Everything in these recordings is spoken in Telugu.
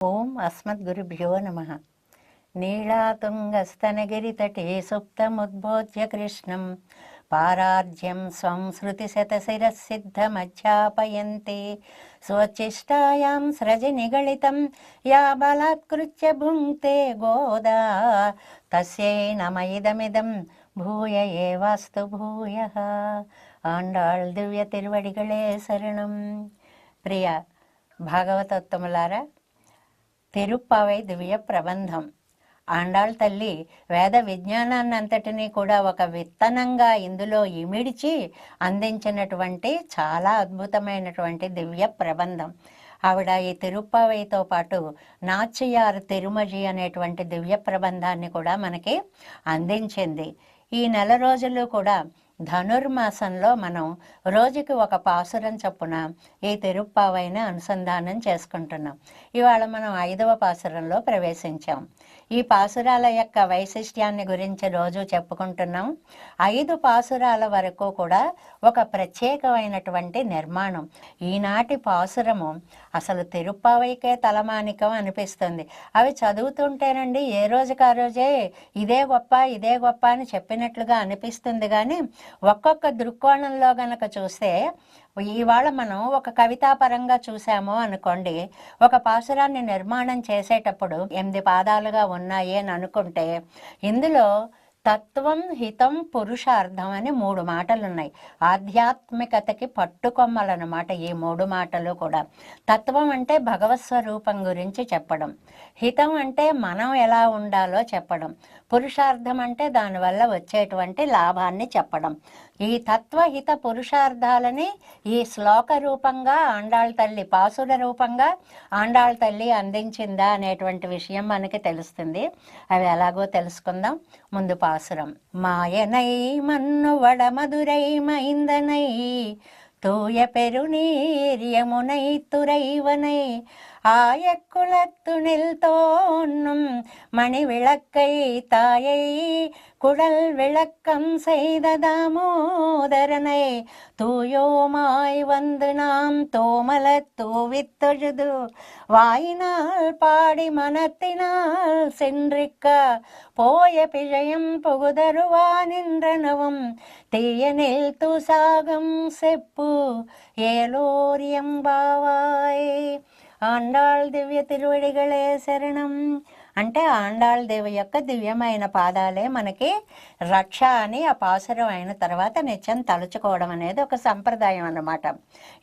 ఓం అస్మద్గురుభ్యో నమ. నీళాతుంగస్తనగిరితటే సుప్తముద్బోధ్య కృష్ణం. పారార్జ్యం స్వం శృతిశతశిరసిద్ధమధ్యాపయంతే స్వచిష్టాయాం స్రజి నిగళితం యా బలాత్కృత్య భుంక్తే గోదా. తస్యై నమ ఇదమిదం భూయ ఏవాస్తు భూయ. ఆండాళ్ దివ్య తిరువడిగళే శరణం. ప్రియ భాగవతోత్తములారా తిరుప్పవై దివ్య ప్రబంధం. ఆండాళ్ తల్లి వేద విజ్ఞానాన్నంతటినీ కూడా ఒక విత్తనంగా ఇందులో ఇమిడిచి అందించినటువంటి చాలా అద్భుతమైనటువంటి దివ్య ప్రబంధం. ఆవిడ ఈ తిరుప్పావైతో పాటు నాచియార్ తిరుమజి అనేటువంటి దివ్య ప్రబంధాన్ని కూడా మనకి అందించింది. ఈ నెల రోజులు కూడా ధనుర్మాసంలో మనం రోజుకి ఒక పాసురం చొప్పున ఈ తిరుప్పావైన అనుసంధానం చేసుకుంటున్నాం. ఇవాళ మనం ఐదవ పాసురంలో ప్రవేశించాం. ఈ పాసురాల యొక్క వైశిష్ట్యాన్ని గురించి రోజు చెప్పుకుంటున్నాం. ఐదు పాసురాల వరకు కూడా ఒక ప్రత్యేకమైనటువంటి నిర్మాణం. ఈనాటి పాసురము అసలు తిరుప్పావైకే తలమానికం అనిపిస్తుంది. అవి చదువుతుంటేనండి ఏ రోజుకి ఆ రోజే ఇదే గొప్ప ఇదే గొప్ప అని చెప్పినట్లుగా అనిపిస్తుంది. కానీ ఒక్కొక్క దృక్కోణంలో గనక చూస్తే ఇవాళ మనం ఒక కవితాపరంగా చూసాము అనుకోండి. ఒక పాసురాన్ని నిర్మాణం చేసేటప్పుడు ఎనిమిది పాదాలుగా ఉన్నాయి అని అనుకుంటే ఇందులో తత్వం హితం పురుషార్థం అని మూడు మాటలు ఉన్నాయి ఆధ్యాత్మికతకి పట్టుకొమ్మలన్నమాట ఈ మూడు మాటలు కూడా. తత్వం అంటే భగవత్ స్వరూపం గురించి చెప్పడం. హితం అంటే మనం ఎలా ఉండాలో చెప్పడం. పురుషార్థం అంటే దానివల్ల వచ్చేటువంటి లాభాన్ని చెప్పడం. ఈ తత్వహిత పురుషార్థాలని ఈ శ్లోక రూపంగా ఆండాళ్ తల్లి పాసుల రూపంగా ఆండాళ్ తల్లి అందించిందా అనేటువంటి విషయం మనకి తెలుస్తుంది అవి ఎలాగో తెలుసుకుందాం ముందు పాసురం మాయనై మన్ను వడమధురై మైందనై தூய பெருநீர் யமுனை துறைவனை ஆயக்குளத்துணில் தோன்றும் மணி விளக்கை தாயை குழல் விளக்கம் செய்த தாமோதரனை தூயோமாய் வந்து நாம் தோமல தூவித்தொழுது. வாயினால் பாடி மனத்தினால் சென்றிக்க போய பிழையும் புகுதருவா நின்றனவும். தீயனில் தூசாகம் செப்பு ஏலோரியம்பாவாய் ஆண்டாள் திவ்ய திருவடிகளே சரணம். అంటే ఆండాళ్ దేవి యొక్క దివ్యమైన పాదాలే మనకి రక్ష అని ఆ పాసరం అయిన తర్వాత నిత్యం తలుచుకోవడం అనేది ఒక సంప్రదాయం అన్నమాట.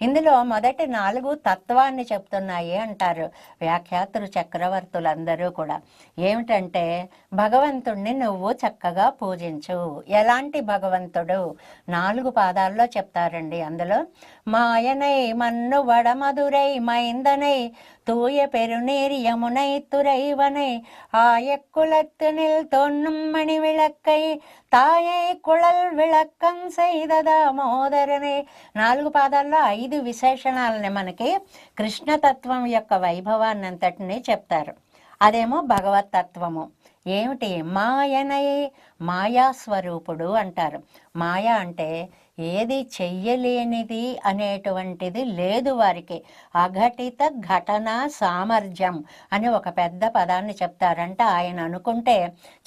ఇందులో మొదటి నాలుగు తత్వాన్ని చెప్తున్నాయి అంటారు వ్యాఖ్యాతులు చక్రవర్తులందరూ కూడా. ఏమిటంటే భగవంతుణ్ణి నువ్వు చక్కగా పూజించు. ఎలాంటి భగవంతుడు? నాలుగు పాదాల్లో చెప్తారండి అందులో. మాయనై మన్ను వడమధురై మైందనై తూయ పెరునీరి యమునై తురైవనై ஆயக்குலத்து நில் தொன்னும் மணி விளக்கை తాయై కుళల్ విళక్కం సైదదా మోదరనే నాలుగు పాదాల్లో ఐదు విశేషణాలని మనకి కృష్ణతత్వం యొక్క వైభవాన్ని అంతటిని చెప్తారు. అదేమో భగవత్ తత్వము ఏమిటి? మాయనై మాయా స్వరూపుడు అంటారు. మాయా అంటే ఏది చెయ్యలేనిది అనేటువంటిది లేదు వారికి. అఘటిత ఘటన సామర్థ్యం అని ఒక పెద్ద పదాన్ని చెప్తారంటే. ఆయన అనుకుంటే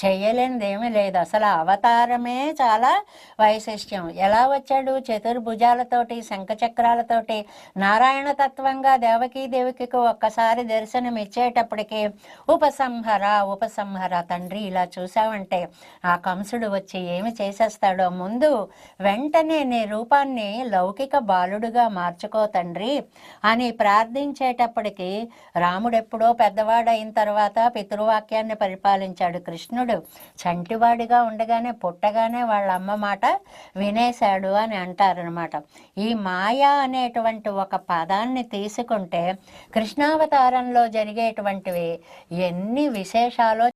చెయ్యలేనిది ఏమీ లేదు. అసలు అవతారమే చాలా వైశిష్ట్యం. ఎలా వచ్చాడు? చతుర్భుజాలతోటి శంఖచక్రాలతోటి. నారాయణ తత్వంగా దేవకీ దేవికి ఒక్కసారి దర్శనం ఇచ్చేటప్పటికి ఉపసంహర ఉపసంహర తండ్రి ఇలా చూసావంటే ఆ కంసుడు వచ్చి ఏమి చేసేస్తాడో ముందు వెంటనే నీ రూపాన్ని లౌకిక బాలుడుగా మార్చుకో తండ్రి అని ప్రార్థించేటప్పటికి రాముడెప్పుడో పెద్దవాడైన తర్వాత పితృవాక్యాన్ని పరిపాలించాడు కృష్ణుడు. చంటివాడిగా ఉండగానే పుట్టగానే వాళ్ళ అమ్మ మాట వినేశాడు అని అంటారనమాట ఈ మాయ అనేటువంటి ఒక పదాన్ని తీసుకుంటే కృష్ణావతారంలో జరిగేటువంటివి ఎన్ని విశేషాలు